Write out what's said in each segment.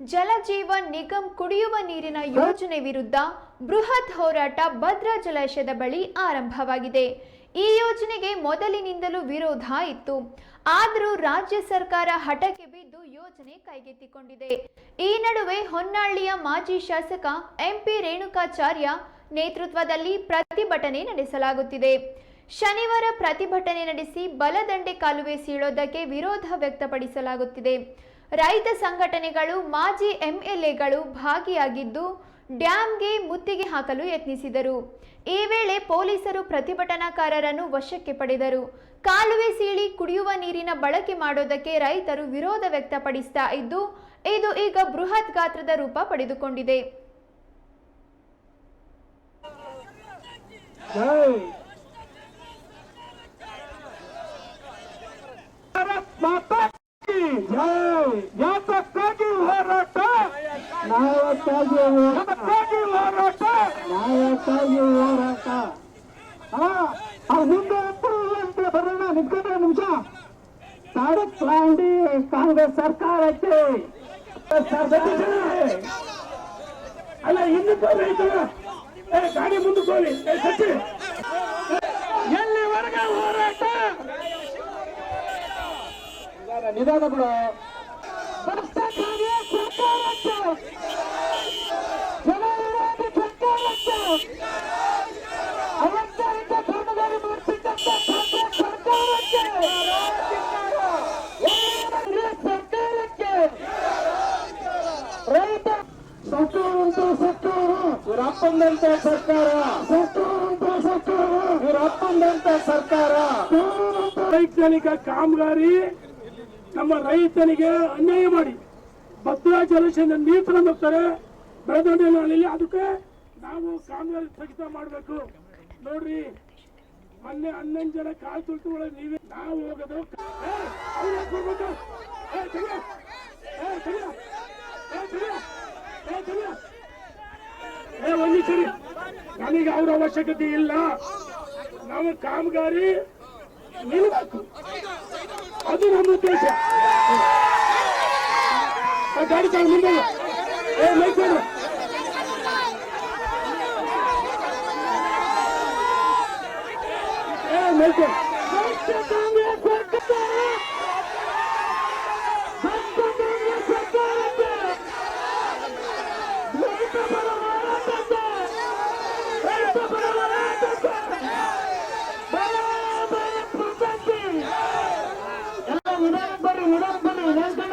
ಜಲಜೀವನ್ ನಿಗಮ್ ಕುಡಿಯುವ ನೀರಿನ ಯೋಜನೆ ವಿರುದ್ಧ ಬೃಹತ್ ಹೋರಾಟ ಭದ್ರಾ ಜಲಾಶಯದ ಬಳಿ ಆರಂಭವಾಗಿದೆ. ಈ ಯೋಜನೆಗೆ ಮೊದಲಿನಿಂದಲೂ ವಿರೋಧ ಇತ್ತು. ಆದರೂ ರಾಜ್ಯ ಸರ್ಕಾರ ಹಠಕ್ಕೆ ಬಿದ್ದು ಯೋಜನೆ ಕೈಗೆತ್ತಿಕೊಂಡಿದೆ. ಈ ನಡುವೆ ಹೊನ್ನಾಳಿಯ ಮಾಜಿ ಶಾಸಕ ಎಂಪಿ ರೇಣುಕಾಚಾರ್ಯ ನೇತೃತ್ವದಲ್ಲಿ ಪ್ರತಿಭಟನೆ ನಡೆಸಲಾಗುತ್ತಿದೆ. ಶನಿವಾರ ಪ್ರತಿಭಟನೆ ನಡೆಸಿ ಬಲದಂಡೆ ಕಾಲುವೆ ಸೀಳೋದಕ್ಕೆ ವಿರೋಧ ವ್ಯಕ್ತಪಡಿಸಲಾಗುತ್ತಿದೆ. ರೈತ ಸಂಘಟನೆಗಳು, ಮಾಜಿ ಎಂಎಲ್ಎಗಳು ಭಾಗಿಯಾಗಿದ್ದು ಡ್ಯಾಂಗೆ ಮುತ್ತಿಗೆ ಹಾಕಲು ಯತ್ನಿಸಿದರು. ಈ ವೇಳೆ ಪೊಲೀಸರು ಪ್ರತಿಭಟನಾಕಾರರನ್ನು ವಶಕ್ಕೆ ಪಡೆದರು. ಕಾಲುವೆ ಸೀಳಿ ಕುಡಿಯುವ ನೀರಿನ ಬಳಕೆ ಮಾಡೋದಕ್ಕೆ ರೈತರು ವಿರೋಧ ವ್ಯಕ್ತಪಡಿಸ್ತಾ ಇದ್ದು, ಇದು ಈಗ ಬೃಹತ್ ಗಾತ್ರದ ರೂಪ ಪಡೆದುಕೊಂಡಿದೆ. ಹೋರಾಟ ನ್ಯಾಯಕ್ಕಾಗಿ ಹೋರಾಟ ಹೋರಾಟ ನ್ಯಾಯಕ್ಕಾಗಿ ಹೋರಾಟ ಹಾ ಅವ್ರ ಮುಂದೆ ಅಂತೂ ಬರೋಣ ನಿಂತ್ಕೊಂಡ್ರೆ ನಿಮಿಷ. ತಾಡಕ್ ಕಾಂಗ್ರೆಸ್ ಸರ್ಕಾರಕ್ಕೆ. ಅಲ್ಲ ಇನ್ನು ಏ ಗಾಡಿ ಮುಂದೆ ಏ ಸಚ್ಚಿ ಎಲ್ಲಿವರೆಗೆ ಹೋರಾಟ? ನಿಧಾನ ಬಿಡು. ಅಪ್ಪಂದಂತ ಸರ್ಕಾರ. ಇವ್ರ ಅಪ್ಪಂದಂತ ಸರ್ಕಾರ ವೈಜ್ಞಾನಿಕ ಕಾಮಗಾರಿ ನಮ್ಮ ರೈತನಿಗೆ ಅನ್ಯಾಯ ಮಾಡಿ. ಭದ್ರಾ ಜಲಾಶಯದ ನೀರು ತಗೊಂಡು ಹೋಗ್ತಾರೆ ಬೆಳದಂಡೆ ನಾಳಲ್ಲಿ ಅದಕ್ಕೆ ನಾವು ಕಾಮಗಾರಿ ಸ್ಥಗಿತ ಮಾಡಬೇಕು ನೋಡ್ರಿ ಮೊನ್ನೆ ಹನ್ನೊಂದು ಜನ ಕಾಲು ತುಳಿತು ಒಳಗೆ ನೀವೇ ನಾವು ಹೋಗೋದು ಏ, ಅವ್ರು ಯಾಕ್ ಹೋಗ್ಬೇಕು? ಏ, ತೆಗಿಯೋ. ಏ, ತೆಗಿಯೋ. ಏ, ತೆಗಿಯೋ. ಏ, ತೆಗಿಯೋ. ಏ, ಒಂದ್ ನಿಮಿಷ ರೀ. ನನಗೆ ಅವ್ರ ಅವಶ್ಯಕತೆ ಇಲ್ಲ ನಾವು ಕಾಮಗಾರಿ ನಿಲ್ಬೇಕು ಅದು ನಮ್ಮ ಉದ್ದೇಶ ಗಾಡಿ ತಗೊಂಡು ಮುಂದೆ. ಏ ಮೈಕ್ ಕೊಡು. ಏ ಮೈಕ್ ಕೊಡು. ಭ್ರಷ್ಟ ಬರ್ರಿ ಸರ್ಕಾರ. ಭ್ರಷ್ಟ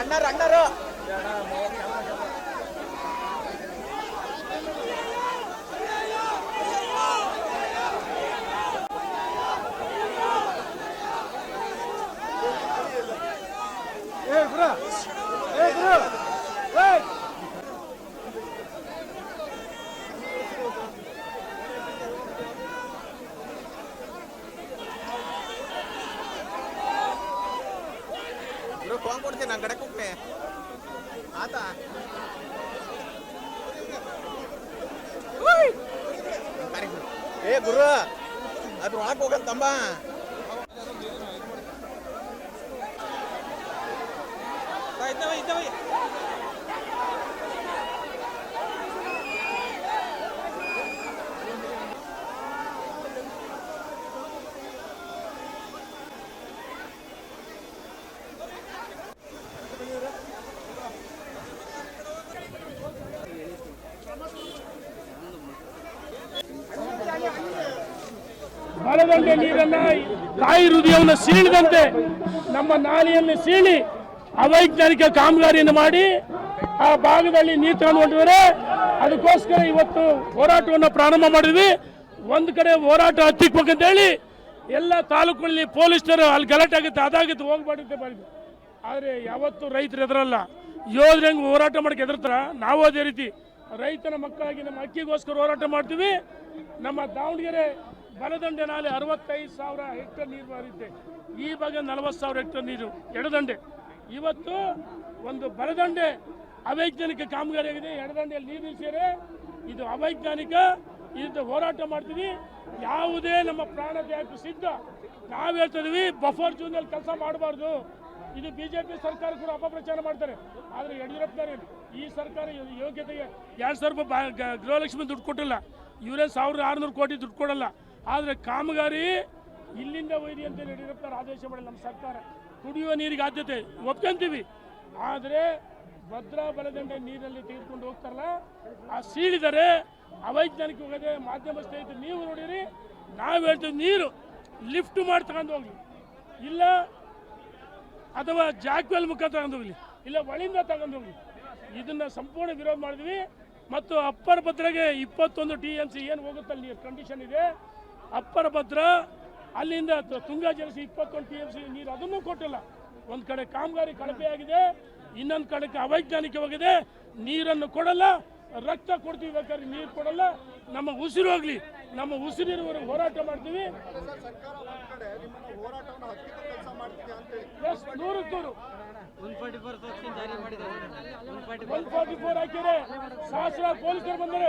ಅಣ್ಣರು ಅಣ್ಣರು. ಗುರು ಫೋನ್ ಕೊಡ್ತೀನಿ ನನ್ನ ಕಡೆ ಹೋಗ್ತೀನಿ. ಆತ? ಏ ಗುರು ಅದ್ರ ಒಳಗೆ ಹೋಗಂತಮ್ಮ ಇದ್ದಾವೆ ಇದ್ದಾವೆ ಮರದಂಡೆ ನೀರನ್ನ ತಾಯಿ ಹೃದಯವನ್ನು ಸೀಳಿದಂತೆ ನಮ್ಮ ನಾಲಿಯನ್ನು ಸೀಳಿ ಅವೈಜ್ಞಾನಿಕ ಕಾಮಗಾರಿಯನ್ನು ಮಾಡಿ ಆ ಭಾಗದಲ್ಲಿ ನೀರು ತಗೊಂಡ್ರೆ ಅದಕ್ಕೋಸ್ಕರ ಇವತ್ತು ಹೋರಾಟವನ್ನು ಪ್ರಾರಂಭ ಮಾಡಿದ್ವಿ. ಒಂದು ಕಡೆ ಹೋರಾಟ ಹೇಳಿ ಎಲ್ಲ ತಾಲೂಕುಗಳಲ್ಲಿ ಪೊಲೀಸರು ಅಲ್ಲಿ ಗಲಾಟೆ ಆಗುತ್ತೆ, ಅದಾಗುತ್ತೆ ಹೋಗ್ಬಾಡುತ್ತೆ ಮಾಡಿದ್ವಿ. ಆದರೆ ಯಾವತ್ತು ರೈತರು ಎದುರಲ್ಲ ಯೋಧರು ಹೆಂಗೆ ಹೋರಾಟ ಮಾಡಕ್ಕೆ ಎದುರ್ತಾರ ನಾವು ಅದೇ ರೀತಿ ರೈತನ ಮಕ್ಕಳಾಗಿ ನಮ್ಮ ಅಕ್ಕಿಗೋಸ್ಕರ ಹೋರಾಟ ಮಾಡ್ತೀವಿ. ನಮ್ಮ ದಾವಣಗೆರೆ ಬಲದಂಡೆ ನಾಲೆ ಅರವತ್ತೈದು ಸಾವಿರ ಹೆಕ್ಟರ್ ನೀರು ಬರುತ್ತೆ. ಈ ಬಗ್ಗೆ ನಲವತ್ತು ಸಾವಿರ ಹೆಕ್ಟರ್ ನೀರು ಎಡದಂಡೆ ಇವತ್ತು ಒಂದು ಬಲದಂಡೆ ಅವೈಜ್ಞಾನಿಕ ಕಾಮಗಾರಿ ಆಗಿದೆ. ಎಡದಂಡೆಯಲ್ಲಿ ನೀರು ನಿಲ್ಸಿದ್ರೆ ಇದು ಅವೈಜ್ಞಾನಿಕ ಇದು ಹೋರಾಟ ಮಾಡ್ತೀವಿ. ಯಾವುದೇ ನಮ್ಮ ಪ್ರಾಣ ತ್ಯಾಗಕ್ಕೂ ಸಿದ್ಧ. ನಾವು ಹೇಳ್ತಿದ್ವಿ ಬಫರ್ ಜೂನಲ್ಲಿ ಕೆಲಸ ಮಾಡಬಾರ್ದು. ಇದು ಬಿಜೆಪಿ ಸರ್ಕಾರ ಕೂಡ ಅಪಪ್ರಚಾರ ಮಾಡ್ತಾರೆ. ಆದರೆ ಯಡಿಯೂರಪ್ಪನವರು, ಈ ಸರ್ಕಾರ ಯೋಗ್ಯತೆಗೆ ಎರಡು ಸಾವಿರ ರೂಪಾಯಿ ಬಾ- ಗೃಹಲಕ್ಷ್ಮಿ ದುಡ್ಡು ಕೊಟ್ಟಿಲ್ಲ. ಇವರೇ ಸಾವಿರದ ಆರುನೂರು ಕೋಟಿ ದುಡ್ಡು ಕೊಡಲ್ಲ. ಆದರೆ ಕಾಮಗಾರಿ ಇಲ್ಲಿಂದ ಒಯ್ದಿ ಅಂತ ಯಡಿಯೂರಪ್ಪನವರು ಆದೇಶ ಮಾಡಿ ನಮ್ಮ ಸರ್ಕಾರ. ಕುಡಿಯುವ ನೀರಿಗೆ ಆದ್ಯತೆ ಒಪ್ಕೊಂತೀವಿ. ಆದರೆ ಭದ್ರಾ ಬಲದಂಡೆ ನೀರಲ್ಲಿ ತೆಗೆದುಕೊಂಡು ಹೋಗ್ತಾರಲ್ಲ, ಆ ಸೀಳಿದರೆ ಅವೈಜ್ಞಾನಿಕ ಹೋಗದೆ ಮಾಧ್ಯಮ ಸ್ನೇಹಿತರು, ನೀವು ನೋಡಿರಿ, ನಾವು ಹೇಳ್ತೀವಿ ನೀರು ಲಿಫ್ಟ್ ಮಾಡಿ ತಗೊಂಡು ಹೋಗ್ಲಿ. ಇಲ್ಲ ಅಥವಾ ಜಾಕ್ವೆಲ್ ಮುಖ ತಗೊಂಡು ಹೋಗ್ಲಿ. ಇಲ್ಲ ಒಳಿಂದ ತಗೊಂಡು ಹೋಗ್ಲಿ. ಇದನ್ನ ಸಂಪೂರ್ಣ ವಿರೋಧ ಮಾಡಿದ್ವಿ. ಮತ್ತು ಅಪ್ಪರ್ ಭದ್ರಗೆ ಇಪ್ಪತ್ತೊಂದು ಟಿ ಎಂ ಸಿ ಏನು ಹೋಗುತ್ತಲ್ಲ, ನೀರು ಕಂಡೀಷನ್ ಇದೆ. ಅಪ್ಪರ ಭದ್ರ ಅಲ್ಲಿಂದ ತುಂಗಾ ಜಲಸಿ ಇಪ್ಪತ್ತೊಂದು ಟಿ ಎಂ ಸಿ ನೀರು ಅದನ್ನು ಕೊಟ್ಟಿಲ್ಲ. ಒಂದು ಕಡೆ ಕಾಮಗಾರಿ ಕಳಪೆ ಆಗಿದೆ ಇನ್ನೊಂದು ಕಡೆಗೆ ಅವೈಜ್ಞಾನಿಕವಾಗಿದೆ ನೀರನ್ನು ಕೊಡಲ್ಲ ರಕ್ತ ಕೊಡ್ತೀವಿ ಬೇಕಾದ್ರೆ ನೀರು ಕೊಡಲ್ಲ ನಮ್ಮ ಉಸಿರು ಹೋಗ್ಲಿ ನಮ್ಮ ಉಸಿರಿರುವವರೆಗೆ ಹೋರಾಟ ಮಾಡ್ತೀವಿ. ಎಸ್ ನೂರಕ್ಕೆ ನೂರು ಒನ್ ಫಾರ್ಟಿ ಫೋರ್ ಹಾಕಿದ್ರೆ ಸಹಸ್ರ ಪೊಲೀಸರು ಬಂದರೆ